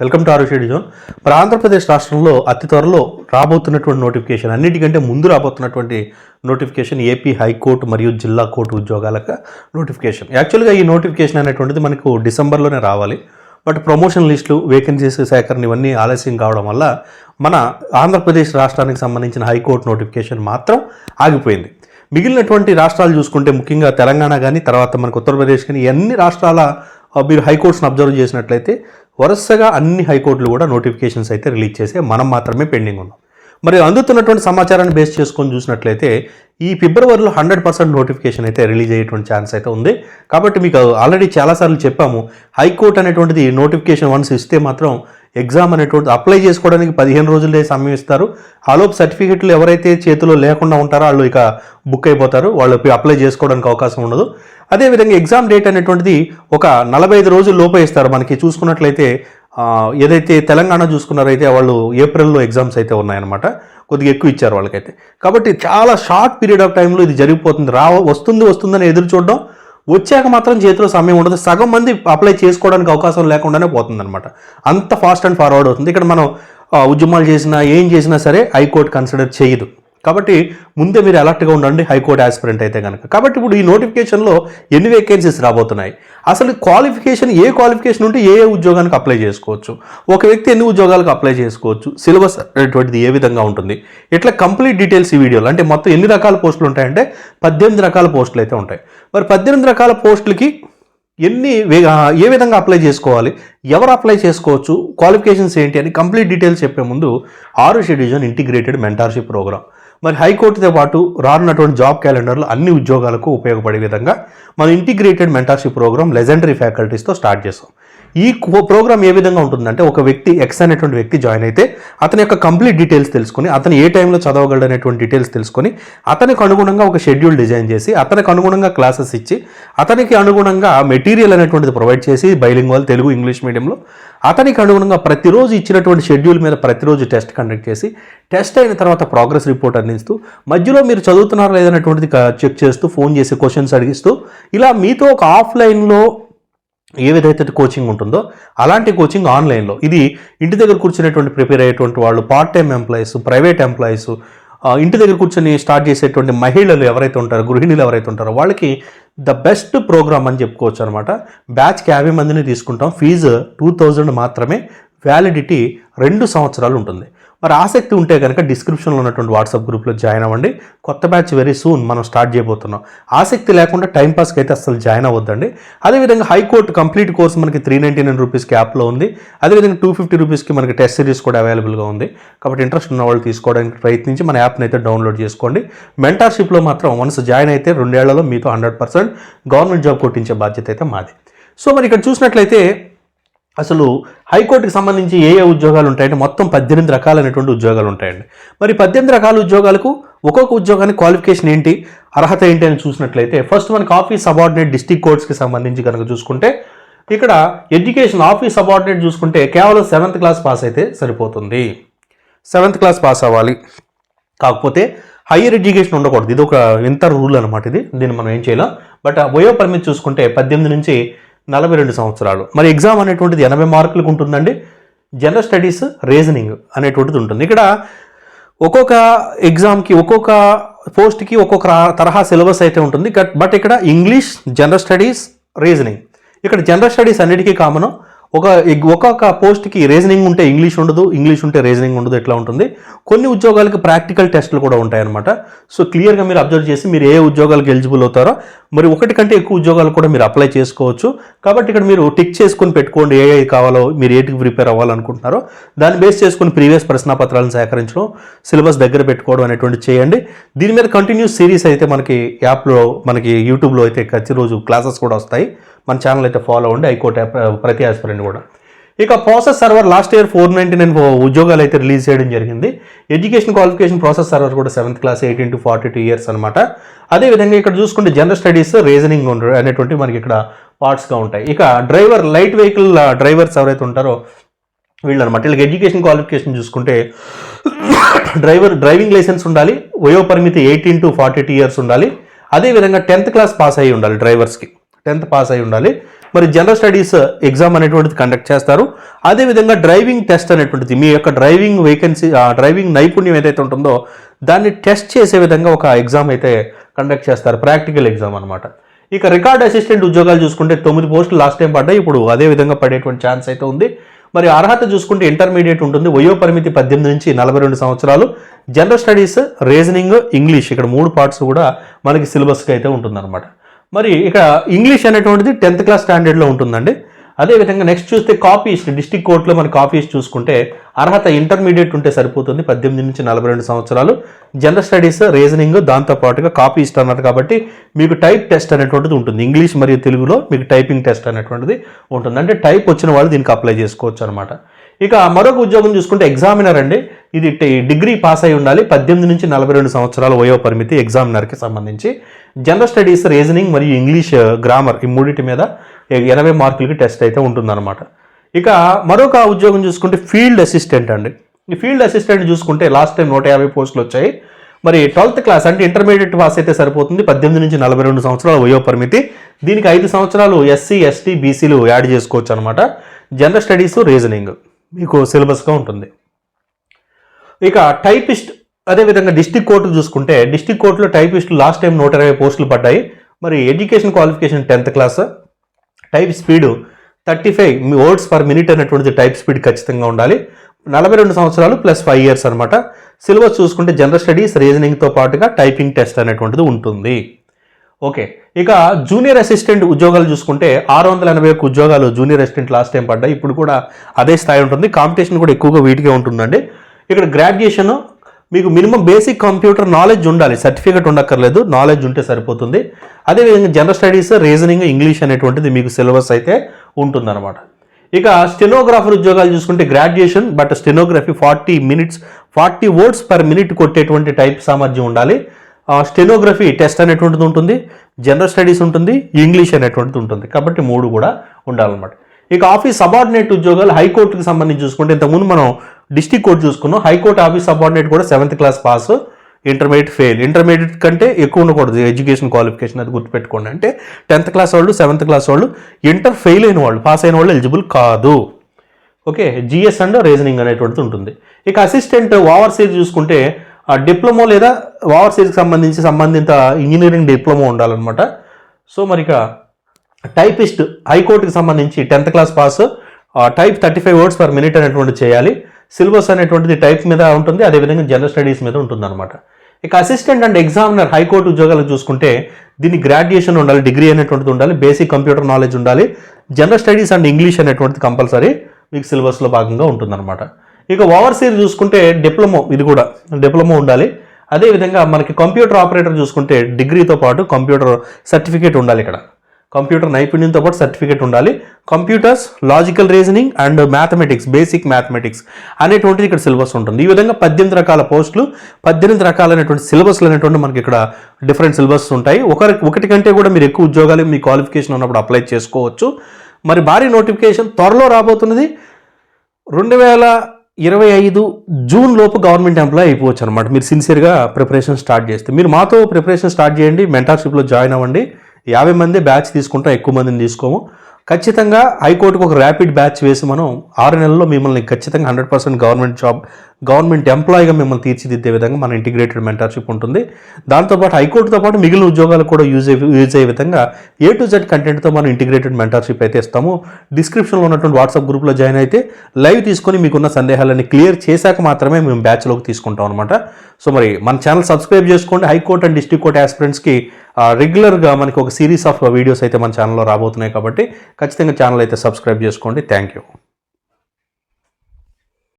Welcome to ఆరోషేడి zone మరి ఆంధ్రప్రదేశ్ రాష్ట్రంలో అతి త్వరలో రాబోతున్నటువంటి నోటిఫికేషన్ అన్నిటికంటే ముందు రాబోతున్నటువంటి నోటిఫికేషన్ ఏపీ హైకోర్టు మరియు జిల్లా కోర్టు ఉద్యోగాలకు నోటిఫికేషన్. యాక్చువల్గా ఈ నోటిఫికేషన్ అనేటువంటిది మనకు డిసెంబర్లోనే రావాలి. బట్ ప్రమోషన్ లిస్టులు వేకెన్సీస్ సేకరణ ఇవన్నీ ఆలస్యం కావడం వల్ల మన ఆంధ్రప్రదేశ్ రాష్ట్రానికి సంబంధించిన హైకోర్టు నోటిఫికేషన్ మాత్రం ఆగిపోయింది. మిగిలినటువంటి రాష్ట్రాలు చూసుకుంటే ముఖ్యంగా తెలంగాణ కానీ తర్వాత మనకు ఉత్తరప్రదేశ్ కానీ అన్ని రాష్ట్రాల మీరు హైకోర్ట్స్ని అబ్జర్వ్ చేసినట్లయితే వరుసగా అన్ని హైకోర్టులు కూడా నోటిఫికేషన్స్ అయితే రిలీజ్ చేసే మనం మాత్రమే పెండింగ్ ఉన్నాం. మరి అందుతున్నటువంటి సమాచారాన్ని బేస్ చేసుకొని చూసినట్లయితే ఈ ఫిబ్రవరిలో హండ్రెడ్ పర్సెంట్ నోటిఫికేషన్ అయితే రిలీజ్ అయ్యేటువంటి ఛాన్స్ అయితే ఉంది. కాబట్టి మీకు ఆల్రెడీ చాలాసార్లు చెప్పాము హైకోర్టు అనేటువంటిది నోటిఫికేషన్ వన్స్ ఇస్తే మాత్రం ఎగ్జామ్ అనేటువంటి అప్లై చేసుకోవడానికి పదిహేను రోజులే సమయం ఇస్తారు. ఆలోపు సర్టిఫికెట్లు ఎవరైతే చేతిలో లేకుండా ఉంటారో వాళ్ళు ఇక బుక్ అయిపోతారు. వాళ్ళు అప్లై చేసుకోవడానికి అవకాశం ఉండదు. అదేవిధంగా ఎగ్జామ్ డేట్ అనేటువంటిది ఒక నలభై ఐదు రోజుల లోపే ఇస్తారు. మనకి చూసుకున్నట్లయితే ఏదైతే తెలంగాణ చూసుకున్నారైతే వాళ్ళు ఏప్రిల్లో ఎగ్జామ్స్ అయితే ఉన్నాయన్నమాట. కొద్దిగా ఎక్కువ ఇచ్చారు వాళ్ళకైతే. కాబట్టి చాలా షార్ట్ పీరియడ్ ఆఫ్ టైంలో ఇది జరిగిపోతుంది. రా వస్తుంది వస్తుందని ఎదురు చూడడం వచ్చాక మాత్రం చేతిలో సమయం ఉండదు. సగం మంది అప్లై చేసుకోవడానికి అవకాశం లేకుండానే పోతుందన్నమాట. అంత ఫాస్ట్ అండ్ ఫార్వర్డ్ అవుతుంది. ఇక్కడ మనం ఉద్యమాలు చేసినా ఏం చేసినా సరే హైకోర్టు కన్సిడర్ చేయదు. కాబట్టి ముందే మీరు అలర్ట్గా ఉండండి హైకోర్టు ఆస్పిరెంట్ అయితే కనుక కాబట్టి ఇప్పుడు ఈ నోటిఫికేషన్లో ఎన్ని వేకెన్సీస్ రాబోతున్నాయి? అసలు క్వాలిఫికేషన్ ఏ క్వాలిఫికేషన్ ఉంటే ఏ ఏ ఉద్యోగానికి అప్లై చేసుకోవచ్చు? ఒక వ్యక్తి ఎన్ని ఉద్యోగాలకు అప్లై చేసుకోవచ్చు? సిలబస్ అనేటువంటిది ఏ విధంగా ఉంటుంది? ఇట్లా కంప్లీట్ డీటెయిల్స్ ఈ వీడియోలో. అంటే మొత్తం ఎన్ని రకాల పోస్టులు ఉంటాయంటే పద్దెనిమిది రకాల పోస్టులు అయితే ఉంటాయి. మరి పద్దెనిమిది రకాల పోస్టులకి ఎన్ని ఏ విధంగా అప్లై చేసుకోవాలి? ఎవరు అప్లై చేసుకోవచ్చు? క్వాలిఫికేషన్స్ ఏంటి అని కంప్లీట్ డీటెయిల్స్ చెప్పే ముందు ఆరు షెడ్యూజన్ ఇంటిగ్రేటెడ్ మెంటార్షిప్ ప్రోగ్రామ్ మరి హైకోర్టుతో పాటు రానున్నటువంటి జాబ్ క్యాలెండర్లో అన్ని ఉద్యోగాలకు ఉపయోగపడే విధంగా మన ఇంటిగ్రేటెడ్ మెంటార్షిప్ ప్రోగ్రామ్ లెజెండరీ ఫ్యాకల్టీస్తో స్టార్ట్ చేస్తాం. ఈ ప్రోగ్రామ్ ఏ విధంగా ఉంటుందంటే ఒక వ్యక్తి ఎక్స్ అనేటువంటి వ్యక్తి జాయిన్ అయితే అతని యొక్క కంప్లీట్ డీటెయిల్స్ తెలుసుకొని అతను ఏ టైంలో చదవగలడు అనేటువంటి డీటెయిల్స్ తెలుసుకొని అతనికి అనుగుణంగా ఒక షెడ్యూల్ డిజైన్ చేసి అతనికి అనుగుణంగా క్లాసెస్ ఇచ్చి అతనికి అనుగుణంగా మెటీరియల్ అనేటువంటిది ప్రొవైడ్ చేసి బైలింగ్ వాళ్ళు తెలుగు ఇంగ్లీష్ మీడియంలో అతనికి అనుగుణంగా ప్రతిరోజు ఇచ్చినటువంటి షెడ్యూల్ మీద ప్రతిరోజు టెస్ట్ కండక్ట్ చేసి టెస్ట్ అయిన తర్వాత ప్రోగ్రెస్ రిపోర్ట్ అందిస్తూ మధ్యలో మీరు చదువుతున్నారా లేదనేటువంటిది చెక్ చేస్తూ ఫోన్ చేసి క్వశ్చన్స్ అడిగిస్తూ ఇలా మీతో ఒక ఆఫ్లైన్లో ఏ విధైతే కోచింగ్ ఉంటుందో అలాంటి కోచింగ్ ఆన్లైన్లో ఇది ఇంటి దగ్గర కూర్చునేటువంటి ప్రిపేర్ అయ్యేటువంటి వాళ్ళు part time employees private employees ఇంటి దగ్గర కూర్చొని స్టార్ట్ చేసేటువంటి మహిళలు ఎవరైతే ఉంటారో గృహిణులు ఎవరైతే ఉంటారో వాళ్ళకి ద బెస్ట్ ప్రోగ్రామ్ అని చెప్పుకోవచ్చు అనమాట బ్యాచ్కి యాభై మందిని తీసుకుంటాం. ఫీజు టూ థౌజండ్ మాత్రమే. వ్యాలిడిటీ రెండు సంవత్సరాలు ఉంటుంది. మరి ఆసక్తి ఉంటే కనుక డిస్క్రిప్షన్లో ఉన్నటువంటి వాట్సాప్ గ్రూప్లో జాయిన్ అవ్వండి. కొత్త బ్యాచ్ వెరీ సూన్ మనం స్టార్ట్ చేయబోతున్నాం. ఆసక్తి లేకుండా టైంపాస్కి అయితే అసలు జాయిన్ అవ్వద్దండి. అదేవిధంగా హైకోర్టు కంప్లీట్ కోర్స్ మనకి త్రీ నైంటీ నైన్ రూపీస్కి యాప్లో ఉంది. అదేవిధంగా టూ ఫిఫ్టీ రూపీస్కి మనకి టెస్ట్ సిరీస్ కూడా అవైలబుల్గా ఉంది. కాబట్టి ఇంట్రెస్ట్ ఉన్న వాళ్ళు తీసుకోవడానికి ప్రయత్నించి మన యాప్ని అయితే డౌన్లోడ్ చేసుకోండి. మెంటార్షిప్లో మాత్రం వన్స్ జాయిన్ అయితే రెండేళ్ళలో మీతో హండ్రెడ్ పర్సెంట్ గవర్నమెంట్ జాబ్ కొట్టించే బాధ్యత అయితే మాది. సో మరి ఇక్కడ చూసినట్లయితే అసలు హైకోర్టుకి సంబంధించి ఏ ఏ ఉద్యోగాలు ఉంటాయంటే మొత్తం పద్దెనిమిది రకాలైనటువంటి ఉద్యోగాలు ఉంటాయండి. మరి పద్దెనిమిది రకాల ఉద్యోగాలకు ఒక్కొక్క ఉద్యోగానికి క్వాలిఫికేషన్ ఏంటి అర్హత ఏంటి అని చూసినట్లయితే ఫస్ట్ మనకి ఆఫీస్ సబార్డినేట్ డిస్టిక్ కోర్ట్స్కి సంబంధించి కనుక చూసుకుంటే ఇక్కడ ఎడ్యుకేషన్ ఆఫీస్ సబార్డినేట్ చూసుకుంటే కేవలం సెవెంత్ క్లాస్ పాస్ అయితే సరిపోతుంది. సెవెంత్ క్లాస్ పాస్ అవ్వాలి. కాకపోతే హయ్యర్ ఎడ్యుకేషన్ ఉండకూడదు. ఇది ఒక వింత రూల్ అనమాట ఇది. దీన్ని మనం ఏం చేయాలి. బట్ ఆ వయో పరిమితి చూసుకుంటే పద్దెనిమిది నుంచి నలభై రెండు సంవత్సరాలు. మరి ఎగ్జామ్ అనేటువంటిది ఎనభై మార్కులకు ఉంటుందండి. జనరల్ స్టడీస్ రీజనింగ్ అనేటువంటిది ఉంటుంది. ఇక్కడ ఒక్కొక్క ఎగ్జామ్కి ఒక్కొక్క పోస్ట్కి ఒక్కొక్క తరహా సిలబస్ అయితే ఉంటుంది. బట్ ఇక్కడ ఇంగ్లీష్ జనరల్ స్టడీస్ రీజనింగ్ ఇక్కడ జనరల్ స్టడీస్ అన్నిటికీ కామన్ ఒక ఒక్కొక్క పోస్ట్కి రీజనింగ్ ఉంటే ఇంగ్లీష్ ఉండదు ఇంగ్లీష్ ఉంటే రీజనింగ్ ఉండదు ఎట్లా ఉంటుంది? కొన్ని ఉద్యోగాలకి ప్రాక్టికల్ టెస్టులు కూడా ఉంటాయన్నమాట. సో క్లియర్గా మీరు అబ్జర్వ్ చేసి మీరు ఏ ఉద్యోగాలకు ఎలిజిబుల్ అవుతారో మరి ఒకటి కంటే ఎక్కువ ఉద్యోగాలు కూడా మీరు అప్లై చేసుకోవచ్చు. కాబట్టి ఇక్కడ మీరు టిక్ చేసుకొని పెట్టుకోండి ఏ కావాలో మీరు ఏటికి ప్రిపేర్ అవ్వాలనుకుంటున్నారో. దాన్ని బేస్ చేసుకుని ప్రీవియస్ ప్రశ్నాపత్రాలను సేకరించడం సిలబస్ దగ్గర పెట్టుకోవడం అనేటువంటి చేయండి. దీని మీద కంటిన్యూస్ సిరీస్ అయితే మనకి యాప్లో మనకి యూట్యూబ్లో అయితే ప్రతిరోజు క్లాసెస్ కూడా వస్తాయి. మన ఛానల్ అయితే ఫాలో అవ్వండి. హైకోర్టు ప్రతి ఆస్పిరెంట్ కూడా. ఇక process server last year four ninety nine ఉద్యోగాలు అయితే రిలీజ్ చేయడం జరిగింది. ఎడ్యుకేషన్ క్వాలిఫికేషన్ ప్రాసెస్ సర్వర్ కూడా seventh class eighteen to forty two years అనమాట అదేవిధంగా ఇక్కడ చూసుకుంటే జనరల్ స్టడీస్ రీజనింగ్ అనేటువంటి మనకి ఇక్కడ పార్ట్స్గా ఉంటాయి. ఇక డ్రైవర్ లైట్ వెహికల్ డ్రైవర్స్ ఎవరైతే ఉంటారో వీళ్ళు అనమాట వీళ్ళకి ఎడ్యుకేషన్ క్వాలిఫికేషన్ చూసుకుంటే డ్రైవర్ డ్రైవింగ్ లైసెన్స్ ఉండాలి. వయో పరిమితి eighteen to forty two years ఉండాలి అదేవిధంగా టెన్త్ క్లాస్ పాస్ అయ్యి ఉండాలి డ్రైవర్స్కి టెన్త్ పాస్ అయి ఉండాలి. మరి జనరల్ స్టడీస్ ఎగ్జామ్ అనేటువంటిది కండక్ట్ చేస్తారు. అదేవిధంగా డ్రైవింగ్ టెస్ట్ అనేటువంటిది మీ యొక్క డ్రైవింగ్ వేకెన్సీ డ్రైవింగ్ నైపుణ్యం ఏదైతే ఉంటుందో దాన్ని టెస్ట్ చేసే విధంగా ఒక ఎగ్జామ్ అయితే కండక్ట్ చేస్తారు. ప్రాక్టికల్ ఎగ్జామ్ అనమాట ఇక రికార్డ్ అసిస్టెంట్ ఉద్యోగాలు చూసుకుంటే తొమ్మిది పోస్టులు లాస్ట్ టైం పడ్డాయి. ఇప్పుడు అదే విధంగా పడేటువంటి ఛాన్స్ అయితే ఉంది. మరి అర్హత చూసుకుంటే ఇంటర్మీడియట్ ఉంటుంది. వయో పరిమితి పద్దెనిమిది నుంచి నలభై రెండు సంవత్సరాలు. జనరల్ స్టడీస్ రీజనింగ్ ఇంగ్లీష్ ఇక్కడ మూడు పార్ట్స్ కూడా మనకి సిలబస్కి అయితే ఉంటుందన్నమాట. మరి ఇక ఇంగ్లీష్ అనేటువంటిది టెన్త్ క్లాస్ స్టాండర్డ్లో ఉంటుందండి. అదేవిధంగా నెక్స్ట్ చూస్తే కాపీస్ట్ డిస్టిక్ కోర్టులో మన కాపీస్ చూసుకుంటే అర్హత ఇంటర్మీడియట్ ఉంటే సరిపోతుంది పద్దెనిమిది నుంచి నలభై రెండు సంవత్సరాలు. జనరల్ స్టడీస్ రీజనింగ్ దాంతో పాటుగా కాపీస్ట్ అన్నారు కాబట్టి మీకు టైప్ టెస్ట్ అనేటువంటిది ఉంటుంది. ఇంగ్లీష్ మరియు తెలుగులో మీకు టైపింగ్ టెస్ట్ అనేటువంటిది ఉంటుంది. అంటే టైప్ వచ్చిన వాళ్ళు దీనికి అప్లై చేసుకోవచ్చు అనమాట ఇక మరొక ఉద్యోగం చూసుకుంటే ఎగ్జామినర్ అండి. ఇది డిగ్రీ పాస్ అయి ఉండాలి. పద్దెనిమిది నుంచి నలభై రెండు సంవత్సరాల వయో పరిమితి ఎగ్జామినర్కి సంబంధించి. జనరల్ స్టడీస్ రీజనింగ్ మరియు ఇంగ్లీష్ గ్రామర్ uh, ఈ మూడింటి మీద ఎనభై మార్కులకి టెస్ట్ అయితే ఉంటుందన్నమాట. ఇక మరొక ఉద్యోగం చూసుకుంటే ఫీల్డ్ అసిస్టెంట్ అండి. ఈ ఫీల్డ్ అసిస్టెంట్ చూసుకుంటే లాస్ట్ టైం నూట యాభై పోస్టులు వచ్చాయి. మరి ట్వెల్త్ క్లాస్ అంటే ఇంటర్మీడియట్ పాస్ అయితే సరిపోతుంది. పద్దెనిమిది నుంచి నలభై రెండు సంవత్సరాల వయో పరిమితి. దీనికి ఐదు సంవత్సరాలు ఎస్సీ ఎస్టీ బీసీలు యాడ్ చేసుకోవచ్చు అనమాట జనరల్ స్టడీస్ రీజనింగ్ మీకు సిలబస్గా ఉంటుంది. ఇక టైపిస్ట్ అదేవిధంగా డిస్టిక్ కోర్టు చూసుకుంటే డిస్టిక్ కోర్టులో టైపిస్ట్ లాస్ట్ టైం నూట ఇరవై పోస్టులు పడ్డాయి. మరి education qualification tenth class type speed thirty five words per minute అనేటువంటిది టైప్ స్పీడ్ ఖచ్చితంగా ఉండాలి. నలభై రెండు సంవత్సరాలు ప్లస్ ఫైవ్ ఇయర్స్ అనమాట సిలబస్ చూసుకుంటే జనరల్ స్టడీస్ రీజనింగ్తో పాటుగా టైపింగ్ టెస్ట్ అనేటువంటిది ఉంటుంది. ఓకే ఇక జూనియర్ అసిస్టెంట్ ఉద్యోగాలు చూసుకుంటే ఆరు వందల ఎనభై ఒక్క ఉద్యోగాలు జూనియర్ అసిస్టెంట్ లాస్ట్ టైం పడ్డాయి. ఇప్పుడు కూడా అదే స్థాయి ఉంటుంది. కాంపిటీషన్ కూడా ఎక్కువగా వీటికే ఉంటుందండి. ఇక్కడ గ్రాడ్యుయేషన్ మీకు మినిమం బేసిక్ కంప్యూటర్ నాలెడ్జ్ ఉండాలి. సర్టిఫికేట్ ఉండక్కర్లేదు. నాలెడ్జ్ ఉంటే సరిపోతుంది. అదేవిధంగా జనరల్ స్టడీస్ రీజనింగ్ ఇంగ్లీష్ అనేటువంటిది మీకు సిలబస్ అయితే ఉంటుందన్నమాట. ఇక స్టెనోగ్రాఫర్ ఉద్యోగాలు చూసుకుంటే graduation but stenography forty minutes forty words per minute కొట్టేటువంటి type సామర్థ్యం ఉండాలి. స్టెనోగ్రఫీ టెస్ట్ అనేటువంటిది ఉంటుంది. జనరల్ స్టడీస్ ఉంటుంది. ఇంగ్లీష్ అనేటువంటిది ఉంటుంది. కాబట్టి మూడు కూడా ఉండాలన్నమాట. ఇక ఆఫీస్ సబార్డినేట్ ఉద్యోగాలు హైకోర్టుకి సంబంధించి చూసుకుంటే ఇంతకుముందు మనం డిస్టిక్ కోర్టు చూసుకున్నాం. హైకోర్టు ఆఫీస్ సబార్డినేట్ కూడా seventh class pass. Intermediate fail. Intermediate కంటే ఎక్కువ ఉండకూడదు. ఎడ్యుకేషన్ క్వాలిఫికేషన్ అది గుర్తుపెట్టుకోండి అంటే టెన్త్ క్లాస్ వాళ్ళు సెవెంత్ క్లాస్ వాళ్ళు ఇంటర్ ఫెయిల్ అయిన వాళ్ళు పాస్ అయిన వాళ్ళు ఎలిజిబుల్ కాదు. ఓకే జిఎస్ అండ్ రీజనింగ్ అనేటువంటిది ఉంటుంది. ఇక అసిస్టెంట్ ఓవర్సీస్ చూసుకుంటే డిప్లొమా లేదా ఓవర్సీస్కి సంబంధించి సంబంధిత ఇంజనీరింగ్ డిప్లొమా ఉండాలన్నమాట. సో మరి ఇక టైపిస్ట్ హైకోర్టుకి సంబంధించి tenth class pass type thirty five words per minute అనేటువంటి చేయాలి. సిలబస్ అనేటువంటిది టైప్ మీద ఉంటుంది అదేవిధంగా జనరల్ స్టడీస్ మీద ఉంటుంది అనమాట ఇక అసిస్టెంట్ అండ్ ఎగ్జామినర్ హైకోర్టు ఉద్యోగాలు చూసుకుంటే దీన్ని గ్రాడ్యుయేషన్ ఉండాలి డిగ్రీ అనేటువంటిది ఉండాలి బేసిక్ కంప్యూటర్ నాలెడ్జ్ ఉండాలి జనరల్ స్టడీస్ అండ్ ఇంగ్లీష్ అనేటువంటిది కంపల్సరీ మీకు సిలబస్లో భాగంగా ఉంటుందన్నమాట. ఇక ఓవర్సీర్ చూసుకుంటే డిప్లొమో ఇది కూడా డిప్లొమో ఉండాలి. అదేవిధంగా మనకి కంప్యూటర్ ఆపరేటర్ చూసుకుంటే డిగ్రీతో పాటు కంప్యూటర్ సర్టిఫికేట్ ఉండాలి ఇక్కడ. కంప్యూటర్ నైపుణ్యంతో పాటు సర్టిఫికేట్ ఉండాలి. Computers logical reasoning and mathematics basic mathematics అనేటువంటిది ఇక్కడ సిలబస్ ఉంటుంది. ఈ విధంగా పద్దెనిమిది రకాల పోస్టులు పద్దెనిమిది రకాలైనటువంటి సిలబస్లు అనేటువంటి మనకి ఇక్కడ డిఫరెంట్ సిలబస్ ఉంటాయి. ఒకరి ఒకటి కంటే కూడా మీరు ఎక్కువ ఉద్యోగాలు మీ క్వాలిఫికేషన్ ఉన్నప్పుడు అప్లై చేసుకోవచ్చు. మరి భారీ నోటిఫికేషన్ త్వరలో రాబోతున్నది రెండు వేల ఇరవై ఐదు జూన్ లోపు గవర్నమెంట్ ఎంప్లాయ్ అయిపోవచ్చు అనమాట మీరు సిన్సియర్గా ప్రిపరేషన్ స్టార్ట్ చేస్తే. మీరు మాతో ప్రిపరేషన్ స్టార్ట్ చేయండి మెంటార్షిప్లో జాయిన్ అవ్వండి. యాభై మంది బ్యాచ్ తీసుకుంటాం ఎక్కువ మందిని తీసుకోము. ఖచ్చితంగా హైకోర్టుకు ఒక ర్యాపిడ్ బ్యాచ్ వేసి మనం ఆరు నెలల్లో మిమ్మల్ని ఖచ్చితంగా hundred percent government job government ఎంప్లాయీగా మిమ్మల్ని తీర్చిదిద్దే విధంగా మన ఇంటిగ్రేటెడ్ మెంటర్షిప్ ఉంటుంది. దాంతోపాటు హైకోర్టుతో పాటు మిగిలిన ఉద్యోగాలు కూడా యూజ్ అయ్యే యూజ్ అయ్యే విధంగా ఏ టు జెడ్ కంటెంట్తో మనం ఇంటిగ్రేటెడ్ మెంటర్షిప్ అయితే ఇస్తాము. డిస్క్రిప్షన్లో ఉన్నటువంటి వాట్సాప్ గ్రూప్లో జాయిన్ అయితే లైవ్ తీసుకొని మీకున్న సందేహాలన్నీ క్లియర్ చేశాక మాత్రమే మేము బ్యాచ్లోకి తీసుకుంటాం అనమాట సో మరి మన ఛానల్ సబ్స్క్రైబ్ చేసుకోండి. High court and district court యాస్పిరెంట్స్కి రెగ్యులర్గా మనకి ఒక సిరీస్ ఆఫ్ వీడియోస్ అయితే మన ఛానల్లో రాబోతున్నాయి కాబట్టి ఖచ్చితంగా ఛానల్ అయితే సబ్స్క్రైబ్ చేసుకోండి. Thank you.